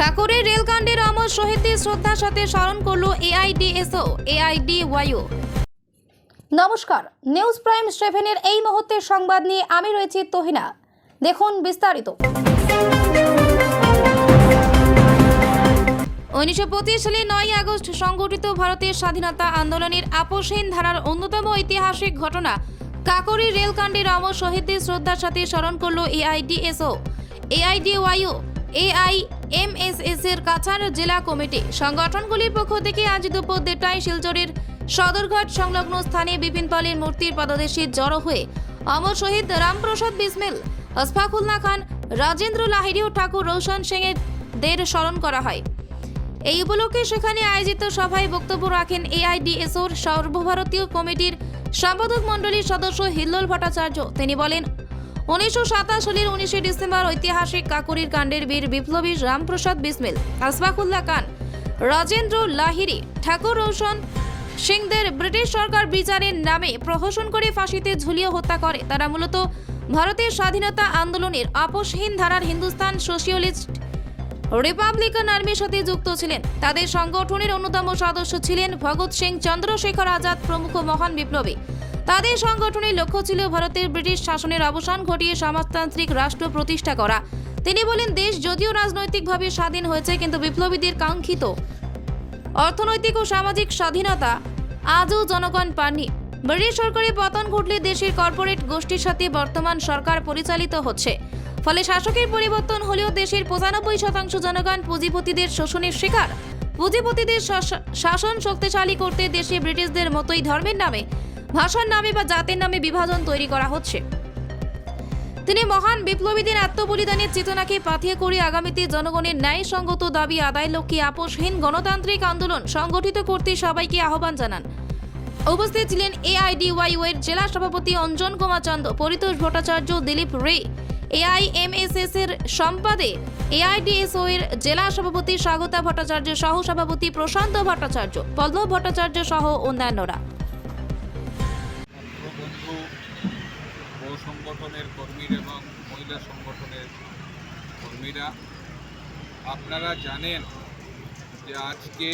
কাকুরের রেলকাণ্ডের অমর শহীদদের শ্রদ্ধার সাথে স্মরণ করল এআইডিএসও, এআইডিওয়াইও। নমস্কার, নিউজ প্রাইম সেভেনের এই মুহূর্তের সংবাদ নিয়ে আমি রয়েছি তহিনা। দেখুন বিস্তারিত। উনিশশো পঁচিশ সালে নয় আগস্ট সংগঠিত ভারতের স্বাধীনতা আন্দোলনের আপোষহীন ধারার অন্যতম ঐতিহাসিক ঘটনা কাকরি রেলকাণ্ডের অমর শহীদদের শ্রদ্ধার সাথে স্মরণ করল এআইডিএসও, এআইডিওয়াইও, এআই এমএসএস এর কাছাড় জেলা কমিটি সংগঠনগুলির পক্ষ থেকে আজ দুপুর দেড়টায় শিলচরের সদরঘাট সংলগ্ন স্থানে বিপিন পালের মূর্তির পাদদেশে জড়ো হয়ে অমর শহীদ রামপ্রসাদ বিসমিল আসফাকুল্লা খান, রাজেন্দ্র লাহিড়ি ও ঠাকুর রোশন সিং এর দের স্মরণ করা হয়। এই উপলক্ষে সেখানে আয়োজিত সভায় বক্তব্য রাখেন এআইডিএসওর সর্বভারতীয় কমিটির সম্পাদক মণ্ডলীর সদস্য হিল্লোল ভট্টাচার্য। তিনি বলেন উনিশশো সাতাশ সালের উনিশে ডিসেম্বর ঐতিহাসিক কাকুরির কাণ্ডের বীর বিপ্লবী রামপ্রসাদ বিসমিল, আসফাকুল্লাহ খান, রাজেন্দ্র লাহিরি ঠাকুর রোশন সিংদের ব্রিটিশ সরকার বিচারের নামে প্রহসন করে ফাঁসিতে ঝুলিয়ে হত্যা করে। তারা মূলত ভারতের স্বাধীনতা আন্দোলনের আপোষহীন ধারার হিন্দুস্তান সোশিয়ালিস্ট রিপাবলিকান আর্মির সাথে যুক্ত ছিলেন। তাদের সংগঠনের অন্যতম সদস্য ছিলেন ভগৎ সিং চন্দ্রশেখর আজাদ প্রমুখ মহান বিপ্লবী। তাদের সংগঠনের লক্ষ্য ছিল ভারতের ব্রিটিশ শাসনের অবসান ঘটিয়ে সমাজতান্ত্রিক রাষ্ট্র প্রতিষ্ঠা করা। তিনি বলেন, দেশ যদিও রাজনৈতিকভাবে স্বাধীন হয়েছে, কিন্তু বিপ্লবীদের কাঙ্ক্ষিত অর্থনৈতিক ও সামাজিক স্বাধীনতা আজও জনগণ পাননি। ব্রিটিশ সরকারের পতন ঘটলে দেশের কর্পোরেট গোষ্ঠীর সাথে বর্তমান সরকার পরিচালিত হচ্ছে। ফলে শাসকের পরিবর্তন হলেও দেশের পঁচানব্বই শতাংশ জনগণ পুঁজিপতিদের শোষণের শিকার। পুঁজিপতিদের শাসন শক্তিশালী করতে দেশে ব্রিটিশদের মতোই ধর্মের নামে ভাষার নামে বা জাতের নামে বিভাজন তৈরি করা হচ্ছে। তিনি মহান বিপ্লবীদের আত্মবলিদানের চেতনাকে পাথিয়ে করে আগামীতে জনগণের ন্যায়সঙ্গত দাবি আদায় লক্ষ্যে আপোষহীন গণতান্ত্রিক আন্দোলন সংগঠিত করতে সবাইকে আহ্বান জানান। উপস্থিত ছিলেন এআইডিওয়াইও এর জেলা সভাপতি অঞ্জন কুমার চন্দ, পরিতোষ ভট্টাচার্য, দিলীপ রে, এআইএমএসএস এর সম্পাদে, এআইডিএসও এর জেলা সভাপতি স্বাগতা ভট্টাচার্য সহ সভাপতি প্রশান্ত ভট্টাচার্য, পল্লব ভট্টাচার্য সহ অন্যান্যরা। সংগঠনের কর্মীরা এবং মহিলা সংগঠনের কর্মীরা, আপনারা জানেন যে আজকে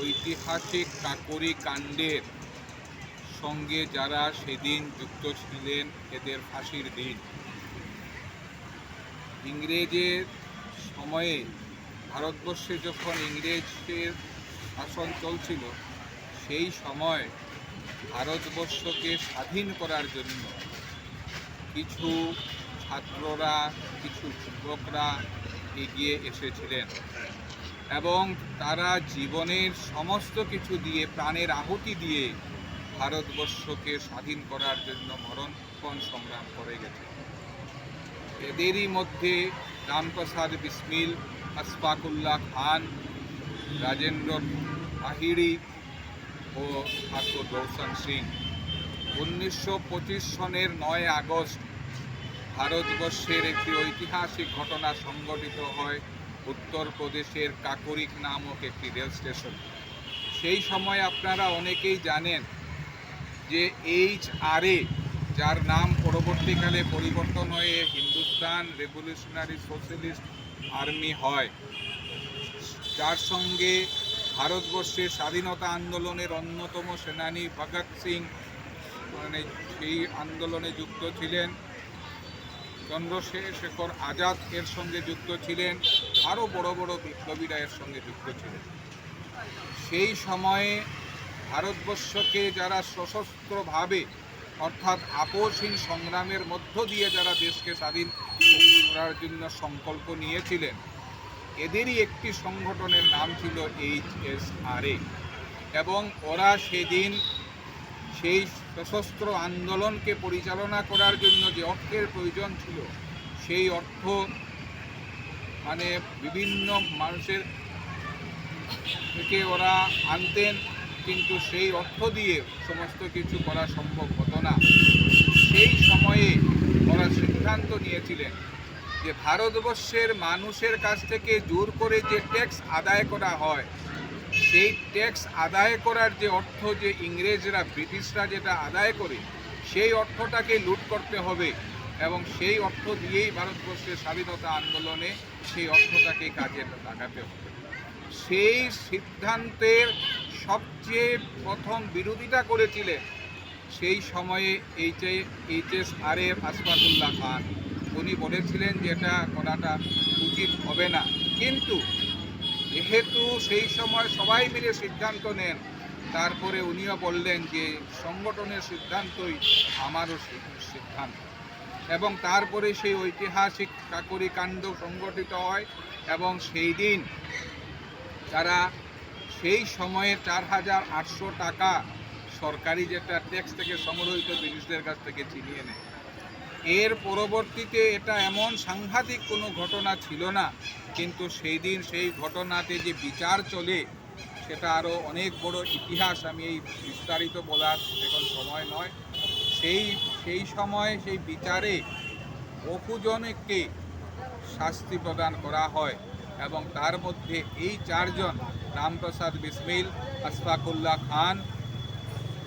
ঐতিহাসিক কাকরি কাণ্ডের সঙ্গে যারা সেদিন যুক্ত ছিলেন, এদের ফাঁসির দিন। ইংরেজের সময়ে ভারতবর্ষে যখন ইংরেজের শাসন চলছিল, সেই সময় ভারতবর্ষকে স্বাধীন করার জন্য কিছু ছাত্ররা, কিছু যুবকরা এগিয়ে এসেছিলেন এবং তারা জীবনের সমস্ত কিছু দিয়ে, প্রাণের আহুতি দিয়ে ভারতবর্ষকে স্বাধীন করার জন্য মরণপণ সংগ্রাম করে গেছে এদেরই মধ্যে রামপ্রসাদ বিসমিল, আসফাকুল্লাহ খান, রাজেন্দ্র আহিরি ও ঠাকুর রৌশন সিং। উনিশশো পঁচিশ সনের নয় আগস্ট ভারতবর্ষের একটি ঐতিহাসিক ঘটনা সংঘটিত হয় উত্তরপ্রদেশের কাকরিক নামক একটি রেল স্টেশন। সেই সময় আপনারা অনেকেই জানেন যে এইচ আর এ, যার নাম পরবর্তীকালে পরিবর্তন হয়ে হিন্দুস্তান রেভলিউশনারি সোশ্যালিস্ট আর্মি হয়, যার সঙ্গে ভারতবর্ষের স্বাধীনতা আন্দোলনের অন্যতম সেনানী ভগৎ সিং মানে সেই আন্দোলনে যুক্ত ছিলেন। চন্দ্রশেখর আজাদ এর সঙ্গে যুক্ত ছিলেন। আরও বড় বড় বিপ্লবীরা এর সঙ্গে যুক্ত ছিলেন। সেই সময়ে ভারতবর্ষকে যারা সশস্ত্রভাবে অর্থাৎ আপোষহীন সংগ্রামের মধ্য দিয়ে যারা দেশকে স্বাধীন করার জন্য সংকল্প নিয়েছিলেন, এদেরই একটি সংগঠনের নাম ছিল এইচ এস আর এ। এবং ওরা সেদিন সেই সশস্ত্র আন্দোলনকে পরিচালনা করার জন্য যে অর্থের প্রয়োজন ছিল, সেই অর্থ মানে বিভিন্ন মানুষের থেকে ওরা আনতেন, কিন্তু সেই অর্থ দিয়ে সমস্ত কিছু করা সম্ভব হতো না। সেই সময়ে ওরা সিদ্ধান্ত নিয়েছিলেন যে ভারতবর্ষের মানুষের কাছ থেকে জোর করে যে ট্যাক্স আদায় করা হয় সেই ট্যাক্স আদায় করার যে অর্থ যে ইংরেজরা, ব্রিটিশরা যেটা আদায় করে, সেই অর্থটাকে লুট করতে হবে এবং সেই অর্থ দিয়েই ভারতবর্ষের স্বাধীনতা আন্দোলনে সেই অর্থটাকে কাজে লাগাতে হবে। সেই সিদ্ধান্তের সবচেয়ে প্রথম বিরোধিতা করেছিলেন সেই সময়ে H H S R F Ashfaqulla Khan. উনি বলেছিলেন যে এটা করাটা উচিত হবে না। কিন্তু যেহেতু সেই সময় সবাই মিলে সিদ্ধান্ত নেন, তারপরে উনিও বললেন যে সংগঠনের সিদ্ধান্তই আমারও সিদ্ধান্ত। এবং তারপরে সেই ঐতিহাসিক কাকরি কাণ্ড সংগঠিত হয় এবং সেই দিন তারা সেই সময়ে চার হাজার আটশো টাকা সরকারি যেটা ট্যাক্স থেকে সংগ্রহিত ব্রিটিশদের কাছ থেকে ছিনিয়ে নেয়। এর পরবর্তীতে এটা এমন সাংঘাতিক কোনো ঘটনা ছিল না, কিন্তু সেই দিন সেই ঘটনাতে যে বিচার চলে, সেটা আরও অনেক বড় ইতিহাস আমি এই বিস্তারিত বলার এখন সময় নয়। সেই সেই সময় সেই বিচারে বহুজনকে শাস্তি প্রদান করা হয় এবং তার মধ্যে এই চারজন রামপ্রসাদ বিসমিল আশফাকুল্লাহ খান,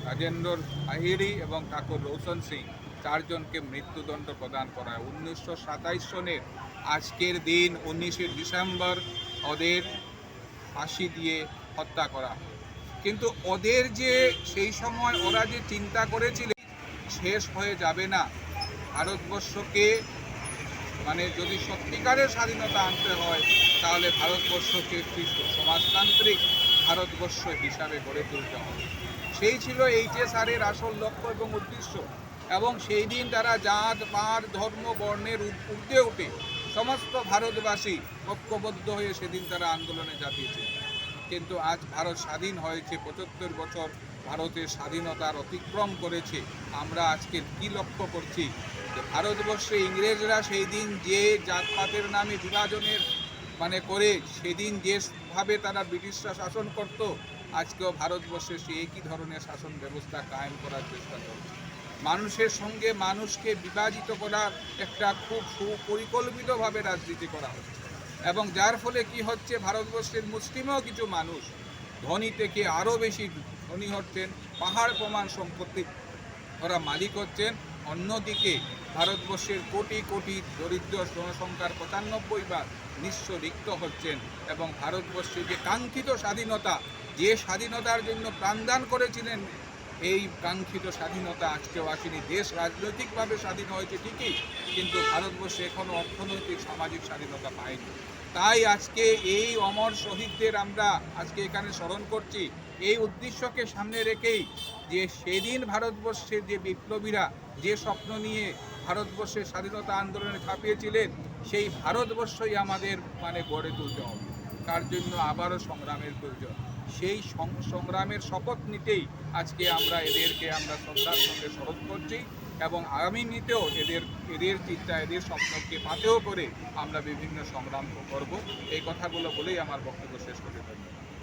রাজেন্দ্র আহিরি এবং ঠাকুর রৌশন সিং। চারজনকে মৃত্যুদণ্ড প্রদান করা হয়। উনিশশো সাতাইশ সনের আজকের দিন উনিশে ডিসেম্বর ওদের ফাঁসি দিয়ে হত্যা করা কিন্তু ওদের যে সেই সময় ওরা যে চিন্তা করেছিল, শেষ হয়ে যাবে না। ভারতবর্ষকে মানে যদি সত্যিকারের স্বাধীনতা আনতে হয়, তাহলে ভারতবর্ষকে একটি সমাজতান্ত্রিক ভারতবর্ষ হিসাবে গড়ে তুলতে হবে। সেই ছিল এইচএসআরের আসল লক্ষ্য এবং উদ্দেশ্য। এবং সেই দিন তারা জাত, পাত, ধর্ম বর্ণের ঊর্ধ্বে উঠে সমস্ত ভারতবাসী ঐক্যবদ্ধ হয়ে সেদিন তারা আন্দোলনে ঝাঁপিয়েছিল কিন্তু আজ ভারত স্বাধীন হয়েছে, পঁচাত্তর বছর ভারতের স্বাধীনতার অতিক্রম করেছে। আমরা আজকে কি লক্ষ্য করছি? যে ভারতবর্ষে ইংরেজরা সেই দিন যে জাতপাতের নামে বিভাজনের মানে করে সেদিন যেভাবে তারা ব্রিটিশরা শাসন করত, আজকেও ভারতবর্ষে সে একই ধরনের শাসন ব্যবস্থা কায়েম করার চেষ্টা চলছে। মানুষের সঙ্গে মানুষকে বিভাজিত করার একটা খুব সুপরিকল্পিতভাবে রাজনীতি করা হচ্ছে। এবং যার ফলে কি হচ্ছে, ভারতবর্ষের মুসলিমও কিছু মানুষ ধনী থেকে আরও বেশি ধনী হচ্ছেন, পাহাড় প্রমাণ সম্পত্তি ওরা মালিক হচ্ছেন। অন্যদিকে ভারতবর্ষের কোটি কোটি দরিদ্র জনসংখ্যার পঁচানব্বই বার নিঃস্ব রিক্ত হচ্ছেন এবং ভারতবর্ষের যে কাঙ্ক্ষিত স্বাধীনতা, যে স্বাধীনতার জন্য প্রাণদান করেছিলেন এই কাঙ্ক্ষিত স্বাধীনতা আজকেও আসেনি। দেশ রাজনৈতিকভাবে স্বাধীন হয়েছে ঠিকই, কিন্তু ভারতবর্ষে এখনও অর্থনৈতিক, সামাজিক স্বাধীনতা পায়নি। তাই আজকে এই অমর শহীদদের আমরা আজকে এখানে স্মরণ করছি। এই উদ্দেশ্যকে সামনে রেখেই যে সেদিন ভারতবর্ষের যে বিপ্লবীরা যে স্বপ্ন নিয়ে ভারতবর্ষের স্বাধীনতা আন্দোলনে ঝাঁপিয়েছিলেন, সেই ভারতবর্ষই আমাদের মানে গড়ে তুলতে হবে। তার জন্য আবারও সংগ্রামের প্রয়োজন। সেই সংগ্রামের শপথ নিতেই আজকে আমরা এদেরকে আমরা শ্রদ্ধার সঙ্গে স্মরণ করছি এবং আগামী নিতেও এদের এদের চিন্তা, এদের স্বপ্নকে পাতেও করে আমরা বিভিন্ন সংগ্রাম করব। এই কথাগুলো বলেই আমার বক্তব্য শেষ করতে পারি